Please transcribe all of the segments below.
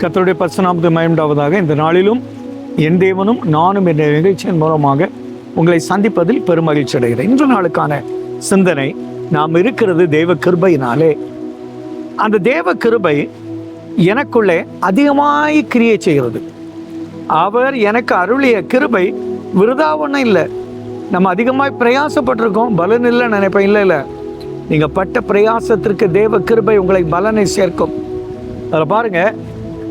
கத்தருடைய பரிசுநாமத்தை மயம்டாவதாக இந்த நாளிலும் என் தேவனும் நானும் என்ற நிகழ்ச்சியின் மூலமாக உங்களை சந்திப்பதில் பெருமகிழ்ச்சி அடைகிறேன். இன்று நாளுக்கான சிந்தனை நாம் இருக்கிறது தேவ கிருபையினாலே. அந்த தேவ கிருபை எனக்குள்ளே அதிகமாய் கிரியை செய்கிறது. அவர் எனக்கு அருளிய கிருபை விருதா ஒன்றும் இல்லை. நம்ம அதிகமாய் பிரயாசப்பட்டிருக்கோம் பலன் இல்லை நினைப்பேன். இல்லை இல்லை. நீங்கள் பட்ட பிரயாசத்திற்கு தேவ கிருபை உங்களை பலனை சேர்க்கும். அதில் பாருங்கள்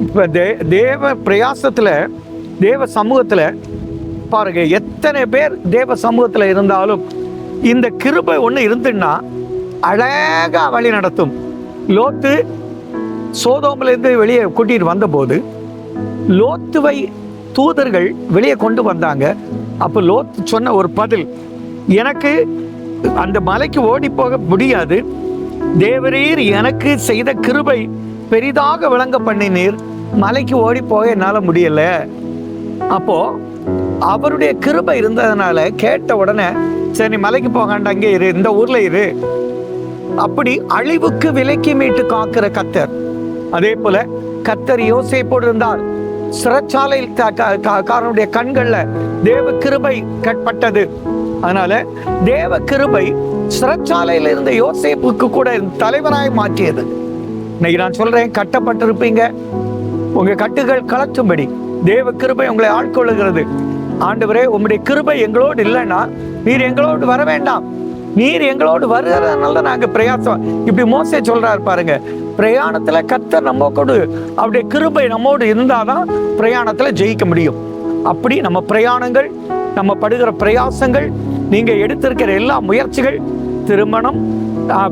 இப்போ தே தேவ பிரயாசத்தில் தேவ சமூகத்தில் பாருங்க எத்தனை பேர் தேவ சமூகத்தில் இருந்தாலும் இந்த கிருபை ஒன்று இருந்துன்னா அழகா வழி நடத்தும். லோத்து சோதோமிலேருந்து வெளியே கூட்டிகிட்டு வந்தபோது லோத்துவை தூதர்கள் வெளியே கொண்டு வந்தாங்க. அப்போ லோத்து சொன்ன ஒரு பதில் எனக்கு அந்த மலைக்கு ஓடி போக முடியாது. தேவரீர் எனக்கு செய்த கிருபை பெரிதாக விளங்க பண்ணினீர். மலைக்கு ஓடி போக என்னால் முடியல. அப்போ அவருடைய கிருபை இருந்ததுனால கேட்ட உடனே சரி நீ மலைக்கு போகாண்ட அங்கே இரு இந்த ஊர்ல இரு. அப்படி அழிவுக்கு விலைக்கு மீட்டு காக்கிற கத்தர். அதே போல கத்தர் யோசேப்போடு இருந்தார். சிறைச்சாலையில் காரனுடைய கண்கள்ல தேவ கிருபை கட்பட்டது. அதனால தேவ கிருபை சிறைச்சாலையில் இருந்த யோசேப்புக்கு கூட தலைவராய் மாற்றியது. இன்னைக்கு நான் சொல்றேன் கட்டப்பட்டிருப்பீங்க. உங்க கட்டுகள் கலற்றும்படி தேவ கிருபை உங்களை ஆட்கொள்ளுகிறது. ஆண்டவரே உம்முடைய கிருபை எங்களோடு இல்லைன்னா நீர் எங்களோடு வர வேண்டாம். நீர் எங்களோடு வருகிறதுனால தான் நாங்கள் பிரயாசம். இப்படி மோசே சொல்றாரு பாருங்க பிரயாணத்துல கத்தர் நம்ம கொடு அப்படி கிருபை நம்மோடு இருந்தாதான் பிரயாணத்துல ஜெயிக்க முடியும். அப்படி நம்ம பிரயாணங்கள் நம்ம படுகிற பிரயாசங்கள் நீங்க எடுத்திருக்கிற எல்லா முயற்சிகள் திருமணம்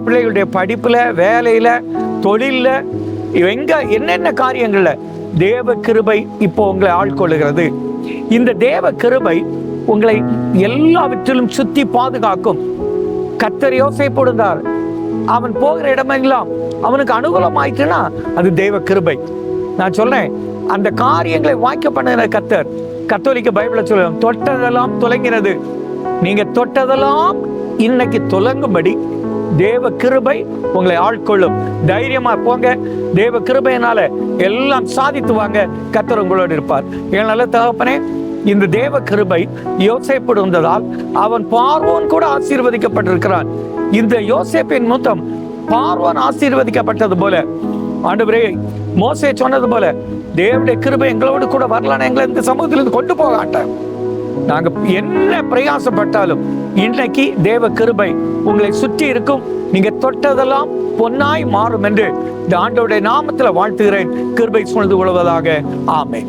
பிள்ளைகளுடைய படிப்பில் வேலையில் தொழிலில் எங்கே என்னென்ன காரியங்களில் தேவ கிருபை இப்போ உங்களை ஆட்கொள்ளுகிறது. இந்த தேவ கிருபை உங்களை எல்லாவற்றிலும் சுற்றி பாதுகாக்கும். கத்தர் யோசை போடுந்தார் அவன் போகிற இடமெல்லாம் அவனுக்கு அனுகூலம் ஆயிட்டுன்னா அது தெய்வ கிருபை. நான் சொல்றேன் அந்த காரியங்களை வாய்க்க பண்ணுகிற கத்தர் கத்தோலிக்க பைபிள சொல்லுவோம் தொட்டதெல்லாம் தொலைங்கிறது நீங்க தொட்டதெல்லாம் இன்னைக்கு துலங்கும்படி தேவ கிருபை உங்களை ஆட்கொள்ளும். தைரியமா போங்க. தேவ கிருபையினால எல்லாம் சாதித்து வாங்க கத்தர் உங்களோடு இருப்பார். என் நல்ல தகப்பனே இந்த தேவ கிருபை யோசேப்படுவதால் அவன் பார்வோன் கூட ஆசீர்வதிக்கப்பட்டிருக்கிறான். இந்த யோசேப்பின் மூத்தம் பார்வன் ஆசீர்வதிக்கப்பட்டது போல. ஆண்டவரே மோசே சொன்னது போல தேவடைய கிருபை எங்களோடு கூட வரலான்னு எங்களை இந்த சமூகத்திலிருந்து கொண்டு போகாட்டேன் நாங்க என்ன பிரயாசப்பட்டாலும் இன்னைக்கு தேவ கிருபை உங்களை சுற்றி இருக்கும். நீங்க தொட்டதெல்லாம் பொன்னாய் மாறும் என்று இந்த ஆண்டோடைய நாமத்துல வாழ்த்துகிறேன். கிருபை சூழ்ந்து கொள்வதாக. ஆமே